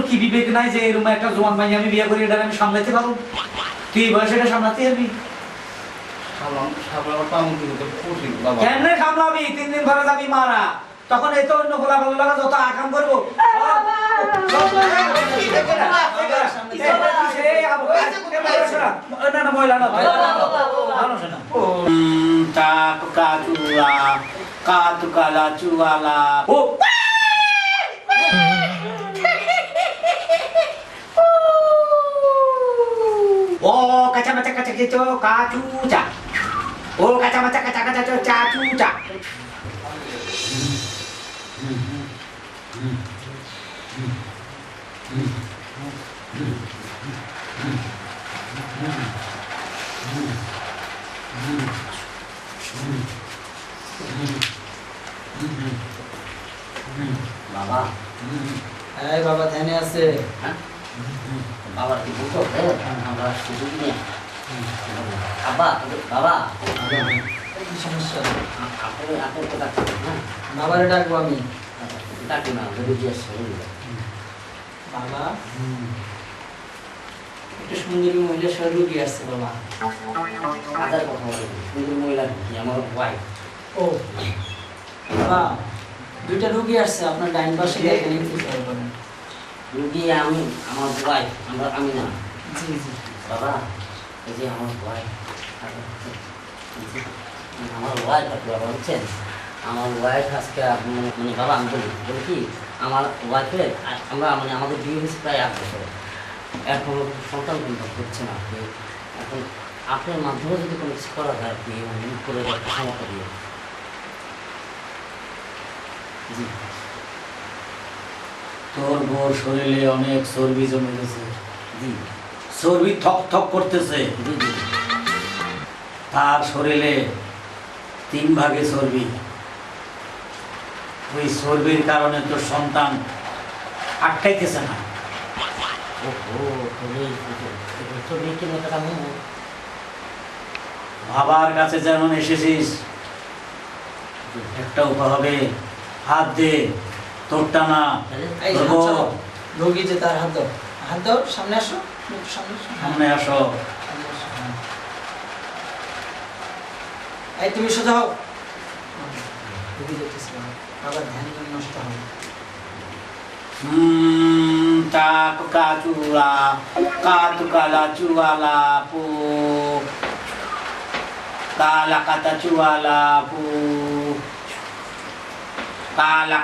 তোর কি বিবেক নাই যে এরকম একটা জোয়ান মাই আমি বিয়ে করি এটা আমি সামলাতে পারব? তুই এই বয়সে এটা সামলাতে পারবি? কেমনে সামলাবি? তিন দিন পরে যাবি মারা। তখন এই তো অন্য গোলা ভালো লাগা যত আকাম করব না না ময়লা না মানুষ না কাকু কাচুয়া কাতু কালা চুয়ালা ও কাচা মাচা কাচা কেচো কাচু চা ও কাচা মাচা কাচা কাচা চো চাচু চা বাবা এই বাবা ধ্যানে আছে হ্যাঁ বাবার কি বলতো আমরা শুধু নিয়ে বাবা বাবা সমস্যা? আপনি আপনি তো ডাক্তার হ্যাঁ? বাবারে ডাকবো আমি। ডাক্তার না রুগী আসছে বাবা? একটা সুন্দরী মহিলা সহ রুগী আসছে বাবা। কথা বলে কিন্তু মহিলা কি? আমার ওয়াইফ ও বাবা দুইটা রুগী আসছে আপনার ডাইন পাশে দেখেন একটু রুগী আমি আমার ওয়াইফ আমরা আমি না। জি জি। বাবা এই যে আমার ওয়াইফ আমার ওয়াইফ আপনি বাবা বুঝছেন? আমার ওয়াইফ আজকে মানে মানে বাবা আমি বলি বলি কি আমার ওয়াইফের আমরা মানে আমাদের বিয়ে হয়েছে প্রায় আট বছর। এখন সন্তান কিন্তু হচ্ছে না আপনি এখন আপনার মাধ্যমে যদি কোনো কিছু করা যায় আপনি করে ক্ষমতা দিয়ে। জি। তোর বোর শরীরে অনেক চর্বি জমে গেছে। জি। চর্বি থক থক করতেছে। তার শরীরে তিন ভাগে চর্বি। ওই চর্বির কারণে তোর সন্তান আটকাইতেছে না। বাবার কাছে যেমন এসেছিস একটা উপায় হবে হাত দে তোরটা না। এই তোর হাত বউ, যে তার হাত দাও হাত দাও সামনে আসো। সামনে আসো। এই তুমি সোজা হও। বাবার ধ্যান যেন নষ্ট হবে cuala pu, kala kata cuala pu, kala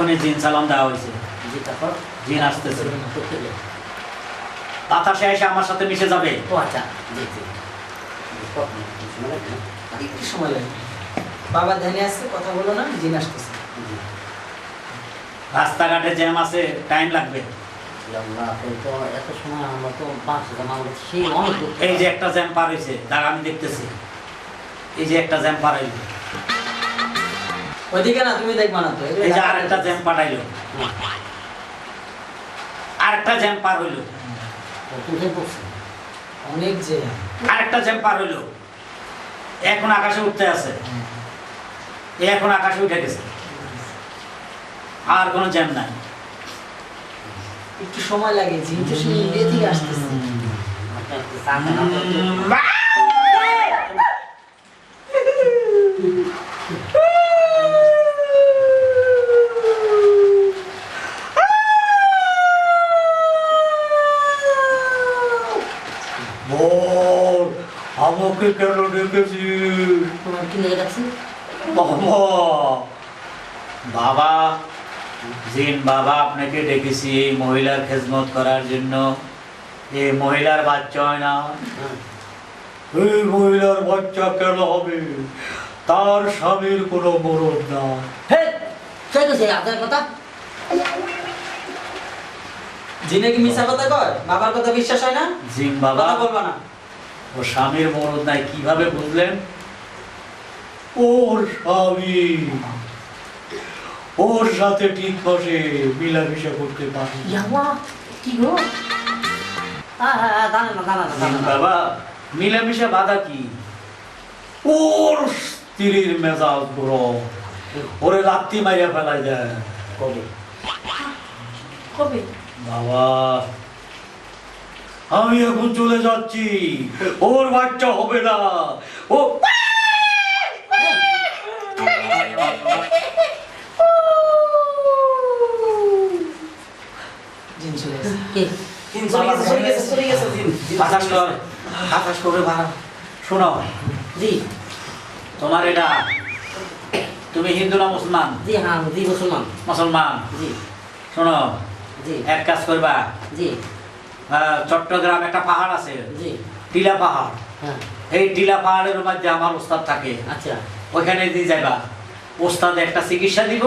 এক্ষুনি জিন সালাম দেওয়া হয়েছে। জিন আসতেছে। বাতাসে এসে আমার সাথে মিশে যাবে। ও আচ্ছা? সময় বাবা ধ্যানে আসছে কথা বলো না জিন আসতেছে। রাস্তাঘাটে জ্যাম আছে টাইম লাগবে। এই যে একটা জ্যাম পার হয়েছে দাঁড়া আমি দেখতেছি। এই যে একটা জ্যাম পার হইল ওইদিকে না তুমি দেখবা না তো এই যে আরেকটা জ্যাম পাঠাইলো। আরেকটা জ্যাম পার হইল। অনেক যে আরেকটা জ্যাম পার হইল। এখন আকাশে উঠতে আছে। এখন আকাশে উঠে গেছে। আর কোনো জ্যাম নাই। একটু সময় লাগে জিন তো শুনে আসতেছে আপনার একটু চা খান, আপনার একটু- বল আমাকে কেন ডেকেছি তোমার কি লেগে গেছে বাবা বাবা জিন বাবা আপনাকে ডেকেছি এই মহিলার খেজমত করার জন্য। এই মহিলার বাচ্চা হয় না। হ্যাঁ। এই মহিলার বাচ্চা কেন হবে? তার স্বামীর কোনো মরণ না। কথা। জিনে কি মিশা কথা কয়? বাবার কথা বিশ্বাস হয় না? জিন বাবা বলবা না। ও স্বামীর মরণ নাই কীভাবে বুঝলেন? ওর স্বামী। ওর সাথে ঠিক বসে মিলামিশা করতে পারে কি গো? জিন দাঁড়ান না। বাবা মিলামিশা বাধা কি? ওর স্ত্রীর মেজাজ গরম ওরে লাত্তি মাইয়া ফেলাই যায় কবে? কবে? বাবা আমি এখন চলে যাচ্ছি। ওর বাচ্চা হবে না। ও জি। তোমার এটা তুমি হিন্দু না মুসলমান? জি হ্যাঁ জি মুসলমান। মুসলমান। জি। শোনো জি। এক কাজ করবা। জি। চট্টগ্রাম একটা পাহাড় আছে। টিলা পাহাড়। হ্যাঁ। এই টিলা পাহাড়ের মধ্যে আমার ওস্তাদ থাকে। আচ্ছা। ওইখানে দিয়ে যাইবা। ওস্তাদ একটা চিকিৎসা দিব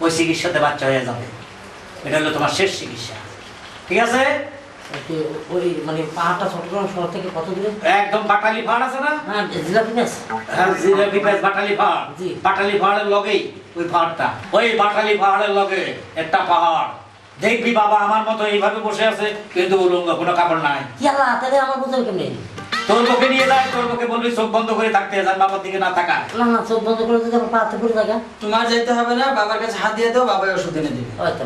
ওই চিকিৎসাতে বাচ্চা হয়ে যাবে। এটা হলো তোমার শেষ চিকিৎসা। ঠিক আছে? ওই মানে পাহাড়টা চট্টগ্রাম শহর থেকে কত দূরে? একদম বাটালি পাহাড় আছে না? হ্যাঁ জিলাপি হ্যাঁ, জিলাপি পাস বাটালি পাহাড়। জি। বাটালি পাহাড়ের লগেই ওই পাহাড়টা। ওই বাটালি পাহাড়ের লগে একটা পাহাড়। দেখবি বাবা আমার মতো এইভাবে বসে আছে কিন্তু উলঙ্গ কোনো কাপড় নাই। আল্লাহ তাহলে আমার বুঝতে কেমনে? তোর মুখে নিয়ে যায় তোর মুখে বলবি চোখ বন্ধ করে থাকতে যান বাবার দিকে না থাকা না না চোখ বন্ধ করে যদি আমার পড়ে থাকা। তোমার যাইতে হবে না বাবার কাছে হাত দিয়ে দাও বাবাই ওষুধ এনে দিবে। ওই তো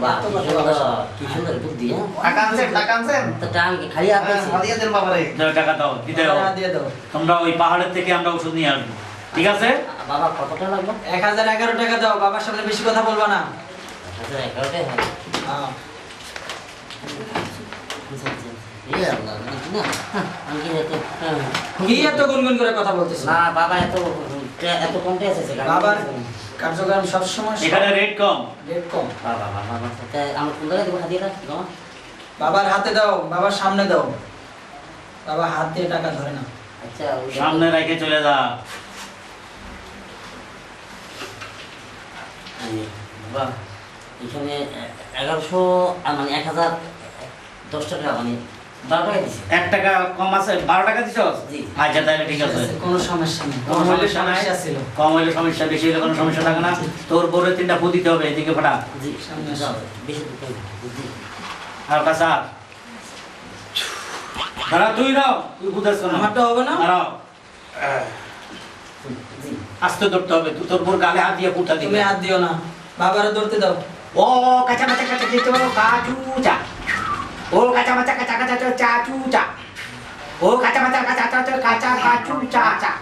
কি সুন্দর সুন্দর বুদ্ধি হ্যাঁ? টাকা আনছেন টাকা আনছেন? তো কি খালি হাত হ্যাঁ, আছে হাদিয়া দেন বাবারে। যাও, টাকা দাও হবে। হাত দিয়ে দাও। তোমরা ওই পাহাড়ের থেকে আমরা ওষুধ নিয়ে আসব। ঠিক আছে? বাবা কতটা লাগবে? এক হাজার এগারো টাকা দাও বাবার সামনে বেশি কথা বলবা না। এগারোটাই কি এত গুনগুন করে কথা বলতেছ না বাবা এত এত কমতে আছে বাবার কার্যক্রম এখানে রেট কম। রেট কম। বাবা বাবা বাবা আমার কোন জায়গায় দেবো? হাতিয়ে রাখ বাবার হাতে দাও বাবার সামনে দাও। বাবা হাত দিয়ে টাকা ধরে না। আচ্ছা সামনে রেখে চলে যা। এই, বাবা। এখানে এগারোশো মানে এক হাজার দশ টাকা মানে বারো টাকা দিছে। এক টাকা কম আছে বারো টাকা দিছ? জি। আচ্ছা তাহলে ঠিক আছে। কোনো সমস্যা নেই। কোনো কোনো সমস্যা ছিল। কম হইলে সমস্যা বেশি হলে কোনো সমস্যা থাকে না। তোর বড় তিনটা ফু দিতে হবে এদিকে ফটা। জি সামনে বেশি দূর করো। আর কাঁচা। দাঁড়া তুই নাও তুই বুঝাস না। আমারটা হবে না? দাঁড়াও। আস্তে ধরতে হবে। তোর বোর গালে হাত দিয়ে তুমি হাত দিও না। বাবারে ধরতে দাও। ও কাঁচা মাচা কাঁচা দিতে পারো কাচু চা ও কাঁচা মাচা কাঁচা কাঁচা চা চাচু চা ও কাঁচা মাচা কাঁচা কাঁচা কাঁচা কাচু চা চা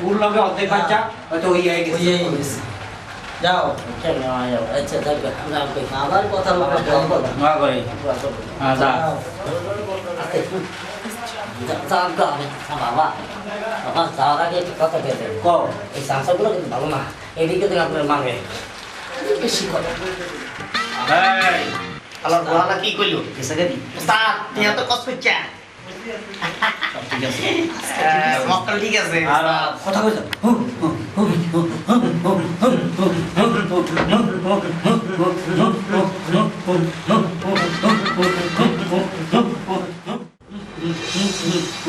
ফুল লগে অর্ধেক বাচ্চা ওই গেছে যাও আচ্ছা নেওয়া যাও। আচ্ছা যাক আমরা ওকে বাবার কথার উপরে বাবা, জল বাবা, না করে বাবা, বাবা। হ্যাঁ যা যাও। আস্তে, হুম। যা- যাও, যাও, আমি- আ, বাবা বাবা যাওয়ার আগে কথা পেতে এই সামসাগুলো কিন্তু ভালো না এদিকে থেকে আপনার মানবে বেশি কথা বলা কি কইলো? কিসে তুই এত কষ্ট করছা ঠিক আছে। মক্কেল ঠিক আছে। আর কথা কইছ?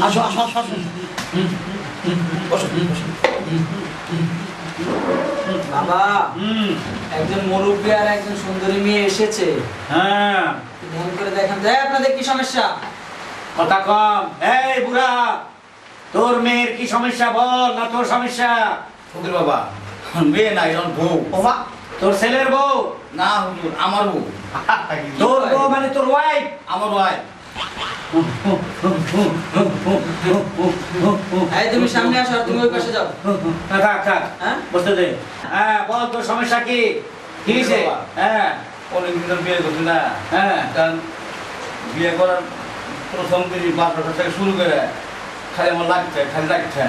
আসো আসো আসো আসো। বসো বসো। বাবা। হুম। একজন মুরব্বী আর একজন সুন্দরী মেয়ে এসেছে। হ্যাঁ। ধ্যান করে দেখেন যাই আপনাদের কি সমস্যা? কথা কম। এই বুড়া তোর মেয়ের কি সমস্যা বল না তোর সমস্যা? ফকির বাবা মেয়ে নাই এখন বউ। ওমা তোর ছেলের বউ? না হুজুর আমার বউ। তোর বউ মানে তোর ওয়াইফ আমার ভাই এই তুমি সামনে আসো আর তুমি ওই পাশে যাও। থাক থাক। হ্যাঁ? বসতে দে। হ্যাঁ বল তোর সমস্যা কি? কি হয়েছে? হ্যাঁ। ধরে বিয়ে করছি না। হ্যাঁ। কারণ বিয়ে করার প্রথম দিন বাপ থেকে শুরু করে খালি আমার লাগছে খালি লাগছে।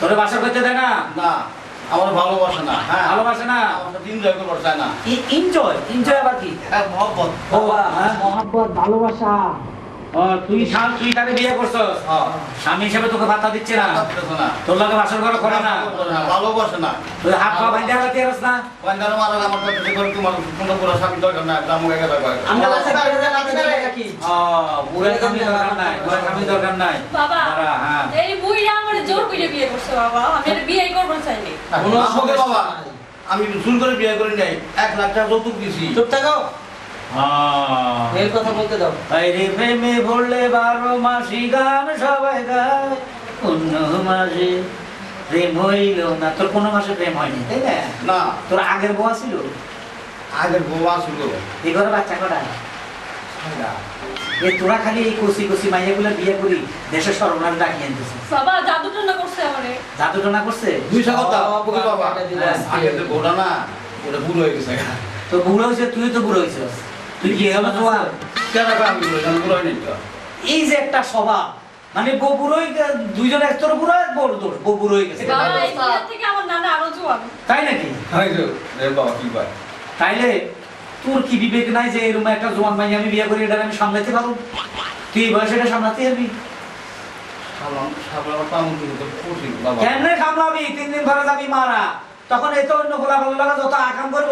তোর বাসা করতে দেয় না? না আমার ভালোবাসে না। হ্যাঁ। ভালোবাসে না? আমার এনজয় করতে চায় না। এনজয় এনজয় আবার কি? হ্যাঁ মহব্বত। ও হ্যাঁ? মহাব্বত ভালোবাসা। তুই স্বামী তুই তাকে বিয়ে করছস? হ্যাঁ। স্বামী হিসেবে তোকে ভাতা দিচ্ছে না। তোর লগে বাসর ঘর করে না। ভালোবাসে না। তুই হাত পা রাখতে না? মারা আমার কাছে করে তোমার কোনো পুরো স্বামী দরকার না দরকার আমরা কাছে বাইরে? ও বুড়া স্বামী দরকার নাই বুড়া স্বামী দরকার নাই। বাবা হ্যাঁ। এই বুইরা আমার জোর করে বিয়ে করছে বাবা। আমি বিয়ে করব চাইনি কোনো বাবা আমি করে বিয়ে করি নাই এক লাখ টাকা যৌতুক দিছি। চুপ থাকো। এর কথা বলতে দাও। বাইরে প্রেমে ভরলে বারো মাসি গান সবাই গায় অন্য মাসে প্রেম হইল না। তোর কোনো মাসে প্রেম হয়নি? তাই না। না। তোর আগের বউ ছিল আগের বউ আসলো এই ঘরে বাচ্চা কটা? এ তোরা খালি এই কচি কচি মাইয়াগুলো বিয়ে করি দেশের সর্বনাশ ডাকিয়ে আনতেছে বাবা জাদু টনা করছে আমারে। জাদু টোনা করছে? কথা বাবা। আগের বউটা না ওটা বুড়ো হয়ে গেছে। তো বুড়ো হয়েছে তুই তো বুড়ো হয়েছিস। তুই কি হলো তোমার? কেন কয় আমি বুড়ো বুড়ো হয়নি এই যে একটা স্বভাব মানে বউ বুড়ো গে- দুইজন এক বুড়ো এক বড় তোর বউ গেছে। এটা বাবা এই অবস্থা। বিয়ের থেকে আমার নানা আরও জোয়ান। তাই নাকি? তাই তো। রে বাবা কি কয় তাইলে তোর কি বিবেক নাই যে এরকম একটা জোয়ান মাই আমি বিয়ে করি এটা আমি সামলাতে পারব? তুই এই বয়সে এটা সামলাতে পারবি বাবা। কেমনে সামলাবি? তিন দিন ধরে যাবি মারা। তখন এই তো অন্য গোলা গোলা লাগা যত আকাম করব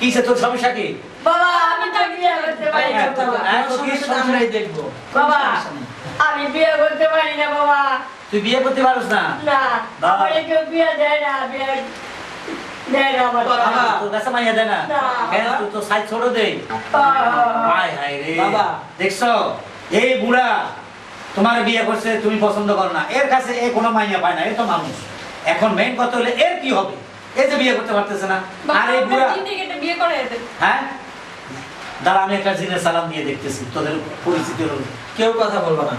কিসে তোর সমস্যা কি বাবা আমি বিয়ে করতে পারি না বাবা তোর কি সমস্যা সমস্যা? আমরাই দেখব বাবা। আমি বিয়ে করতে পারি না বাবা তুই বিয়ে করতে পারস না না বাবা। কেউ বিয়ে দেয় না বিয়ে এই বুড়া তোমার বিয়ে করছে তুমি পছন্দ করো না। এর কাছে এ কোনো মাইয়া পায় না এ তো মানুষ। এখন মেইন কথা হলে এর কি হবে? এই যে বিয়ে করতে পারতেছে না। আর এই বুড়া আপনার তিন থেকে একটা বিয়ে করে হ্যাঁ? দাঁড়া আমি একটা জিনের সালাম দিয়ে দেখতেছি তোদের পরিস্থিতি কেউ কথা বলব না।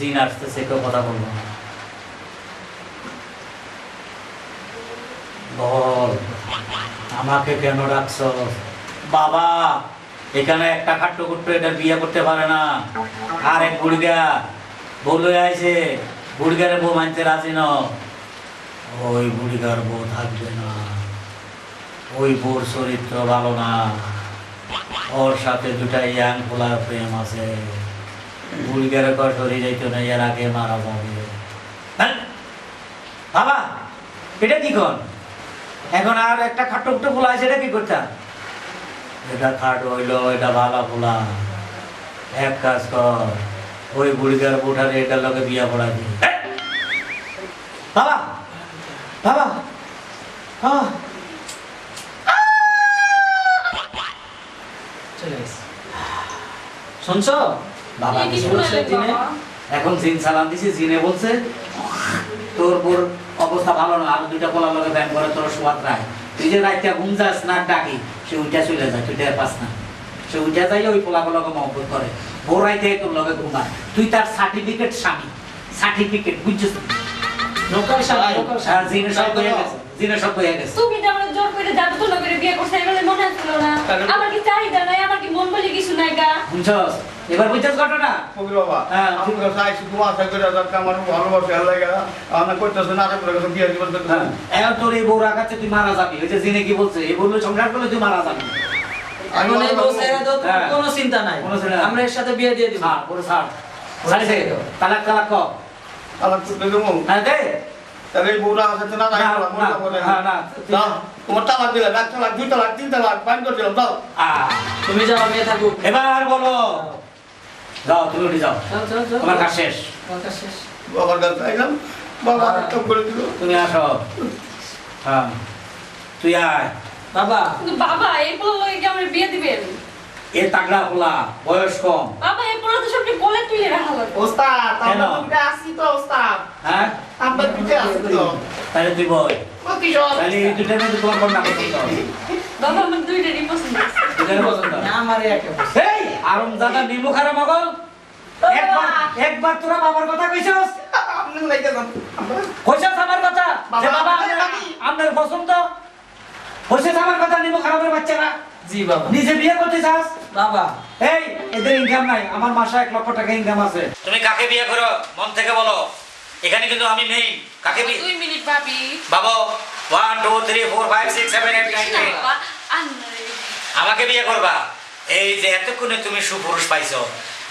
জিন আসতেছে, কেউ কথা বলব বল, আমাকে কেন ডাকছ? বাবা, এখানে একটা খাট্ট কুট্ট, এটা বিয়ে করতে পারে না। আর এক বুড়িগা বলে আইছে বুড়িগারে বউ মানতে রাজি ন ওই বুড়িগার বউ থাকবে না। ওই বউর চরিত্র ভালো না। ওর সাথে দুটা ইয়াং পোলার প্রেম আছে। বুড়িগারে কর সরে যাইতো না, এর আগে মারা যাবে। হ্যাঁ? বাবা, এটা কি কর এখন আর একটা খাটো খাটো পোলা আছে, এটা কি করতাম এটা খাট হইল, এটা ভালা পোলা এক কাজ কর, ওই বুড়িগার বুঠারে এটার লগে বিয়া পড়া দি। বাবা বাবা গেছে। শুনছো? বাবা কিছু বলছে? বাবা? এখন জিন সালাম দিছি জিনে বলছে তোর বোর অবস্থা ভালো না আর দুইটা পোলা লগে ব্যায়াম করে তোর সোয়াদ নাই তুই যে রাইতে ঘুম যাস না ডাকি সে উইটা চলে যায় তুই টের পাস না। সে উইটা যাই ওই পোলা লগে মহব্বত করে। ভোর রাইতে তোর লগে ঘুমায় তুই তার সার্টিফিকেট স্বামী। সার্টিফিকেট বুঝছিস নৌকার সাথে নৌকার আর জিনে সব হয়ে গেছে জিনে সব হয়ে গেছে। তুমি যে আমার জোর করে জাদু টনা করে বিয়ে করছে এগুলো মনে আসছিল না। আমার কি চাহিদা নাই? বলে কিছু নাই গা। বুঝছস? এবার বুঝছস ঘটনা? ফকির বাবা হ্যাঁ। আমি তো চাইছি তোমার আশা করে যাতে আমার ভালোবাসে আল্লাহ আমরা করতেছে না করে গেছে বিয়ে জীবন করতে হ্যাঁ, এখন তোর এই বউ রাখাচ্ছে তুই মারা যাবি। ওই যে জিনে কি বলছে? এই বলল সংসার করলে তুই মারা যাবি। এখন এই বউ ছেড়ে দাও, হ্যাঁ। কোনো চিন্তা নাই। কোনো চিন্তা নাই। আমরা এর সাথে বিয়ে দিয়ে দিব। ছাড় পুরো ছাড়। ছাড়ি তালাক তালাক কর। আল্লাহ করতে দেবো। হ্যাঁ দে। তাহলে এই বউটা আছে না না, বলা, না, বলা, বলা। হ্যাঁ, না, দাও, তোমার তালাক দিলে এক তালাক দুই তালাক তিন তালাক পাঁচ করে দিলাম দাও তুমি যাও মেয়ে থাকুক এবার বলো যাও তুমি উঠে যাও। তোমার কাজ শেষ বাবার কাছে আইলাম বাবা টপ করে দিল তুমি আসো হ্যাঁ তুই আয় বাবা বাবা এই কি আমার বিয়ে দিবেন এ তাগড়া খোলা বয়স কম। বাবা এই পোলা তো সবটি বলে তুলে রাখা লাগবে। ওস্তাদ কেন? আমরা দুটো আসি তো ওস্তাদ। হ্যাঁ? আমরা দুটো আসি তো। তাহলে তুই বল। ও কিশোর তাহলে এই দুটার মধ্যে তোমার পছন্দ বাবা আমার দুইটারই পছন্দ দুটার পছন্দ? না আমারে একে বলছে। এই আরম দাদা নিমু খারাপ মগল একবার একবার তোরা বাবার কথা কইছস? আপনি লাইতে যান। কইছস আমার কথা? যে বাবা। আপনার পছন্দ? কইছস আমার কথা নিমু খারাপের বাচ্চারা? জি বাবা। নিজে বিয়ে করতে চাস? বাবা। এই এদের ইনকাম নাই। আমার মাসে এক লক্ষ টাকা ইনকাম আছে। তুমি কাকে বিয়ে করো? মন থেকে বলো। এখানে কিন্তু আমি নেই। কাকে বিয়ে দুই মিনিট ভাবি। বাবা one two three four five six seven eight nine ten আমাকে বিয়ে করবা? এই যে এতক্ষণে তুমি সুপুরুষ পাইছো।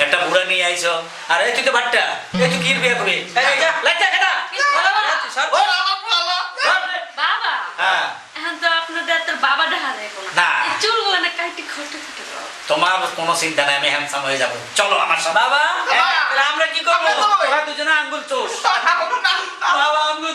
একটা বুড়া নিয়ে আইছো। আর এই তুই তো বাট্টা এই তুই কি বিয়ে করবি? এই যা, বাবা। হ্যাঁ। তোমার কোনো চিন্তা নাই আমি হ্যান্ডসাম হয়ে যাব। চলো আমার সাথে। বাবা! হ্যাঁ, আমরা কি করব? দুজনে আঙ্গুল চোষ। বাবা আঙ্গুল